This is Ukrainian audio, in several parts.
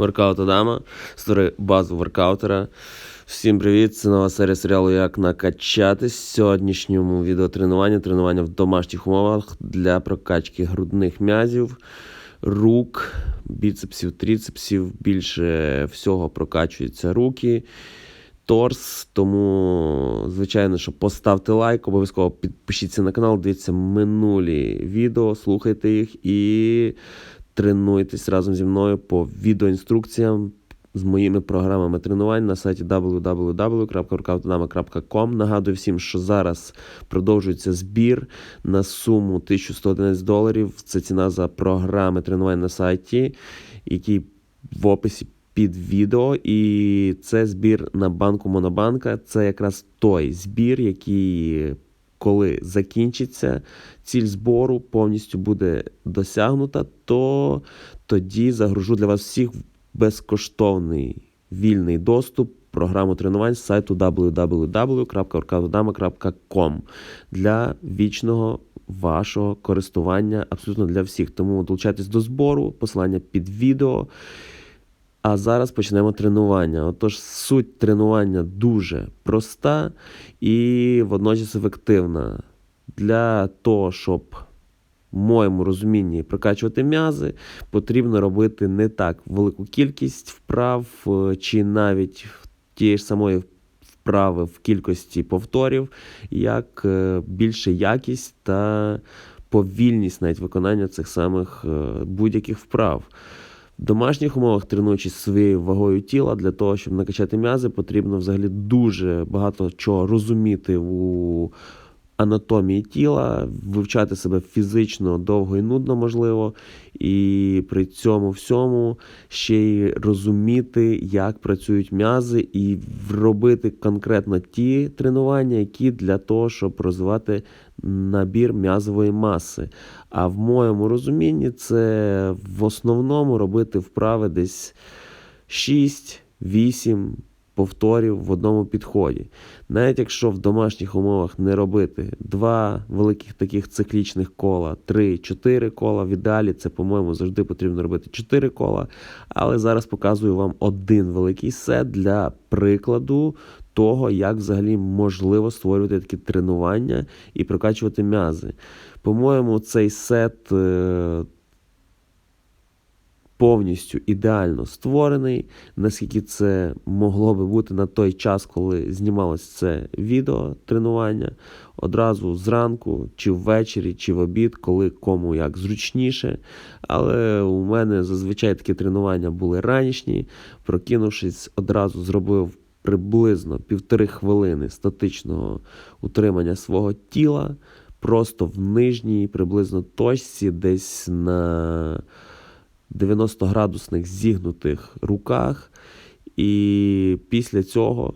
Воркаут Адама, створив базу воркаутера. Всім привіт! Це нова серія серіалу Як накачатись. В сьогоднішньому відеотренування тренування в домашніх умовах для прокачки грудних м'язів, рук, біцепсів, тріцепсів. Більше всього прокачуються руки. Торс, тому, звичайно, що поставте лайк, обов'язково підпишіться на канал, дивіться минулі відео, слухайте їх і тренуйтесь разом зі мною по відеоінструкціям з моїми програмами тренувань на сайті www.workoutdama.com. Нагадую всім, що зараз продовжується збір на суму 1111 доларів. Це ціна за програми тренувань на сайті, який в описі під відео. І це збір на банку Монобанка. Це якраз той збір, який. Коли закінчиться ціль збору, повністю буде досягнута, то тоді загружу для вас всіх безкоштовний вільний доступ програму тренувань з сайту www.workoutdama.com для вічного вашого користування абсолютно для всіх. Тому долучайтесь до збору, посилання під відео. А зараз почнемо тренування. Отож, суть тренування дуже проста і водночас ефективна. Для того, щоб в моєму розумінні прокачувати м'язи, потрібно робити не так велику кількість вправ, е, чи навіть тієї ж самої вправи в кількості повторів, як е, більше якість та повільність навіть виконання цих самих е, будь-яких вправ. Домашніх умовах, тренуючись своєю вагою тіла, для того, щоб накачати м'язи, потрібно взагалі дуже багато чого розуміти у анатомії тіла, вивчати себе фізично довго і нудно можливо, і при цьому всьому ще й розуміти, як працюють м'язи, і робити конкретно ті тренування, які для того, щоб розвивати набір м'язової маси. А в моєму розумінні це в основному робити вправи десь 6-8 повторів в одному підході. Навіть якщо в домашніх умовах не робити два великих таких циклічних кола, три-чотири кола, в ідеалі це, по-моєму, завжди потрібно робити чотири кола. Але зараз показую вам один великий сет для прикладу того, як взагалі можливо створювати такі тренування і прокачувати м'язи. По-моєму, цей сет. Повністю ідеально створений, наскільки це могло би бути на той час, коли знімалось це відео тренування. Одразу зранку, чи ввечері, чи в обід, коли кому як зручніше. Але у мене зазвичай такі тренування були ранішні. Прокинувшись, одразу зробив приблизно півтори хвилини статичного утримання свого тіла. Просто в нижній приблизно точці, десь на 90-градусних зігнутих руках, і після цього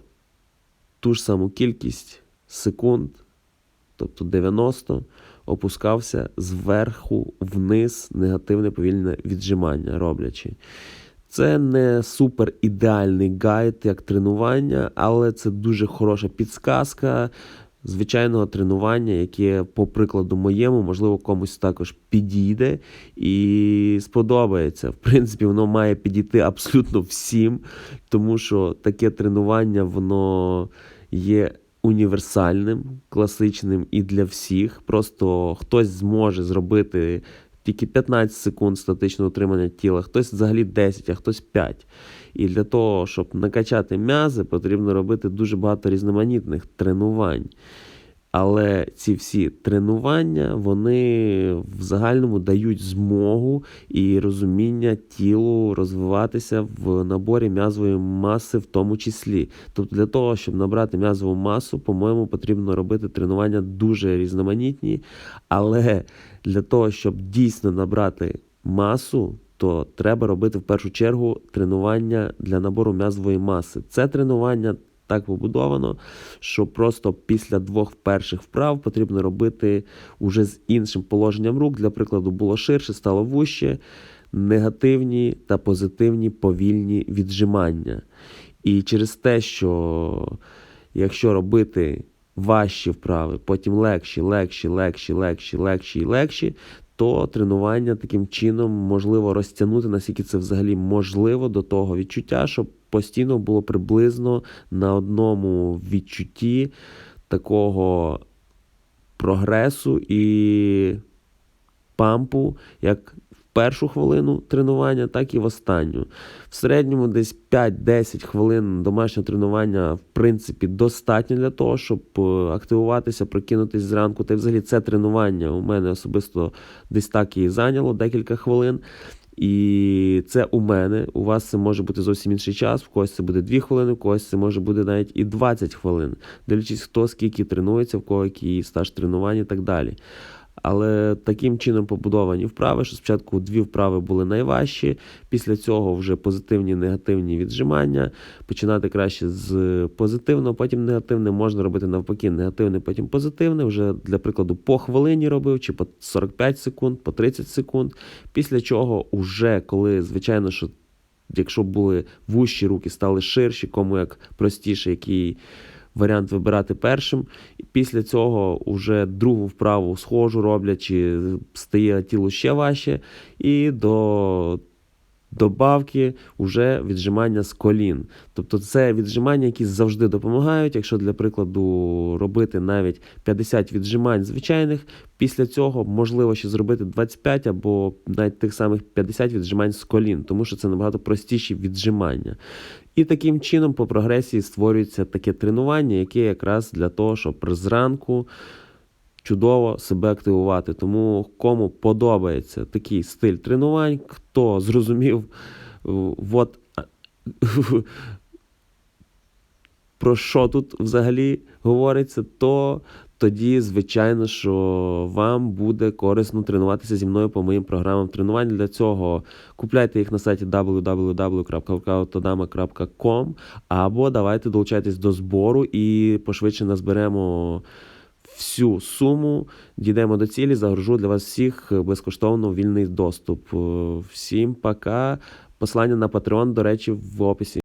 ту ж саму кількість секунд, тобто 90, опускався зверху вниз негативне повільне віджимання роблячи. Це не супер ідеальний гайд як тренування, але це дуже хороша підсказка звичайного тренування, яке, по прикладу моєму, можливо, комусь також підійде і сподобається. В принципі, воно має підійти абсолютно всім, тому що таке тренування, воно є. Універсальним, класичним і для всіх. Просто хтось зможе зробити тільки 15 секунд статичного утримання тіла, хтось взагалі 10, а хтось 5. І для того, щоб накачати м'язи, потрібно робити дуже багато різноманітних тренувань. Але ці всі тренування вони в загальному дають змогу і розуміння тілу розвиватися в наборі м'язової маси, в тому числі. Тобто, для того, щоб набрати м'язову масу, по-моєму, потрібно робити тренування дуже різноманітні. Але для того, щоб дійсно набрати масу, то треба робити в першу чергу тренування для набору м'язової маси. Це тренування так побудовано, що просто після двох перших вправ потрібно робити уже з іншим положенням рук. Для прикладу, було ширше, стало вуще, негативні та позитивні повільні віджимання. І через те, що якщо робити важчі вправи, потім легші, легші, легші, легші, легші і легші, то тренування таким чином можливо розтягнути, наскільки це взагалі можливо до того відчуття, щоб постійно було приблизно на одному відчутті такого прогресу і пампу, як першу хвилину тренування, так і в останню. В середньому десь 5-10 хвилин домашнього тренування, в принципі, достатньо для того, щоб е, активуватися, прокинутись зранку. Та й взагалі це тренування у мене особисто десь так і зайняло декілька хвилин. І це у мене. У вас це може бути зовсім інший час. В когось це буде 2 хвилини, в когось це може бути навіть і 20 хвилин, дивлячись, хто скільки тренується, в кого який стаж тренувань і так далі. Але таким чином побудовані вправи, що спочатку дві вправи були найважчі, після цього вже позитивні, негативні віджимання. Починати краще з позитивного, потім негативне. Можна робити навпаки, негативне, потім позитивне. Вже для прикладу по хвилині робив, чи по 45 секунд, по 30 секунд. Після чого, уже коли, звичайно, що якщо були вущі руки, стали ширші, кому як простіше, який варіант вибирати першим. Після цього вже другу вправу схожу роблячи, стає тіло ще важче, і до добавки вже віджимання з колін. Тобто це віджимання, які завжди допомагають. Якщо для прикладу робити навіть 50 віджимань звичайних, після цього можливо ще зробити 25 або навіть тих самих 50 віджимань з колін, тому що це набагато простіші віджимання. І таким чином по прогресії створюється таке тренування, яке якраз для того, щоб зранку чудово себе активувати. Тому кому подобається такий стиль тренувань, хто зрозумів, от про що тут взагалі говориться, то тоді, звичайно, що вам буде корисно тренуватися зі мною по моїм програмам тренувань. Для цього купляйте їх на сайті www.workoutodama.com або давайте долучайтесь до збору і пошвидше назберемо всю суму, дійдемо до цілі, загружу для вас всіх безкоштовно вільний доступ. Всім пока. Послання на Patreon, до речі, в описі.